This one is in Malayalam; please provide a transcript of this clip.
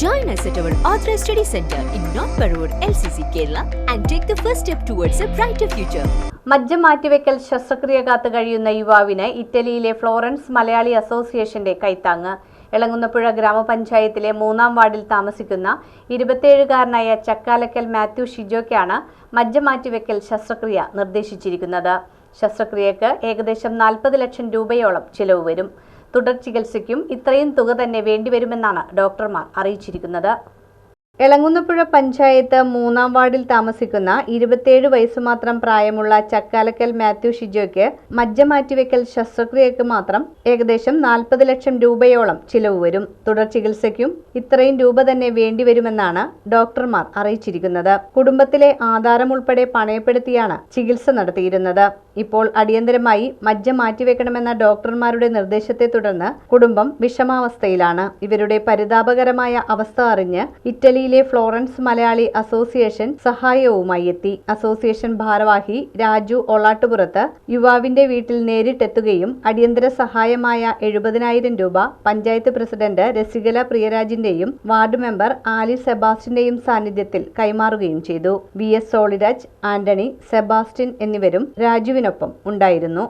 Join us at our authorized study center in North Parur, LCC, Kerala, and take the first step towards a brighter future. മജ്ജ മാറ്റിവെക്കൽ ശസ്ത്രക്രിയ കാത്തു കഴിയുന്ന യുവാവിന് ഇറ്റലിയിലെ ഫ്ലോറൻസ് മലയാളി അസോസിയേഷന്റെ കൈത്താങ്ങ്. എളങ്ങുന്നപ്പുഴ ഗ്രാമപഞ്ചായത്തിലെ മൂന്നാം വാർഡിൽ താമസിക്കുന്ന ഇരുപത്തിയേഴുകാരനായ ചക്കാലക്കൽ മാത്യു ഷിജോയ്ക്കാണ് മജ്ജ മാറ്റിവെക്കൽ ശസ്ത്രക്രിയ നിർദ്ദേശിച്ചിരിക്കുന്നത്. ശസ്ത്രക്രിയക്ക് ഏകദേശം നാൽപ്പത് ലക്ഷം രൂപയോളം ചിലവ് വരും. തുടർ ചികിത്സയ്ക്കും ഇത്രയും തുക തന്നെ വേണ്ടിവരുമെന്നാണ് ഡോക്ടർമാർ അറിയിച്ചിരിക്കുന്നത്. എളങ്ങുന്നപ്പുഴ പഞ്ചായത്ത് മൂന്നാം വാർഡിൽ താമസിക്കുന്ന ഇരുപത്തിയേഴ് വയസ്സ് മാത്രം പ്രായമുള്ള ചക്കാലക്കൽ മാത്യു ഷിജോയ്ക്ക് മജ്ജ മാറ്റിവെക്കൽ ശസ്ത്രക്രിയക്ക് മാത്രം ഏകദേശം നാൽപ്പത് ലക്ഷം രൂപയോളം ചിലവ് വരും. തുടർ ചികിത്സയ്ക്കും ഇത്രയും രൂപ തന്നെ വേണ്ടിവരുമെന്നാണ് ഡോക്ടർമാർ അറിയിച്ചിരിക്കുന്നത്. കുടുംബത്തിലെ ആധാരം ഉൾപ്പെടെ പണയപ്പെടുത്തിയാണ് ചികിത്സ നടത്തിയിരുന്നത്. ഇപ്പോൾ അടിയന്തരമായി മജ്ജ മാറ്റിവെക്കണമെന്ന ഡോക്ടർമാരുടെ നിർദ്ദേശത്തെ തുടർന്ന് കുടുംബം വിഷമാവസ്ഥയിലാണ്. ഇവരുടെ പരിതാപകരമായ അവസ്ഥ അറിഞ്ഞ് ഇറ്റലിയിലെ ഫ്ലോറൻസ് മലയാളി അസോസിയേഷൻ സഹായവുമായി എത്തി. അസോസിയേഷൻ ഭാരവാഹി രാജു ഒളാട്ടുപുറത്ത് യുവാവിന്റെ വീട്ടിൽ നേരിട്ടെത്തുകയും അടിയന്തര സഹായമായ എഴുപതിനായിരം രൂപ പഞ്ചായത്ത് പ്രസിഡന്റ് രസികല പ്രിയരാജിന്റെയും വാർഡ് മെമ്പർ ആലി സെബാസ്റ്റിന്റെയും സാന്നിധ്യത്തിൽ കൈമാറുകയും ചെയ്തു. വി എസ് സോളിരാജ് ആന്റണി സെബാസ്റ്റിൻ എന്നിവരും രാജുവിനൊപ്പം ഉണ്ടായിരുന്നു.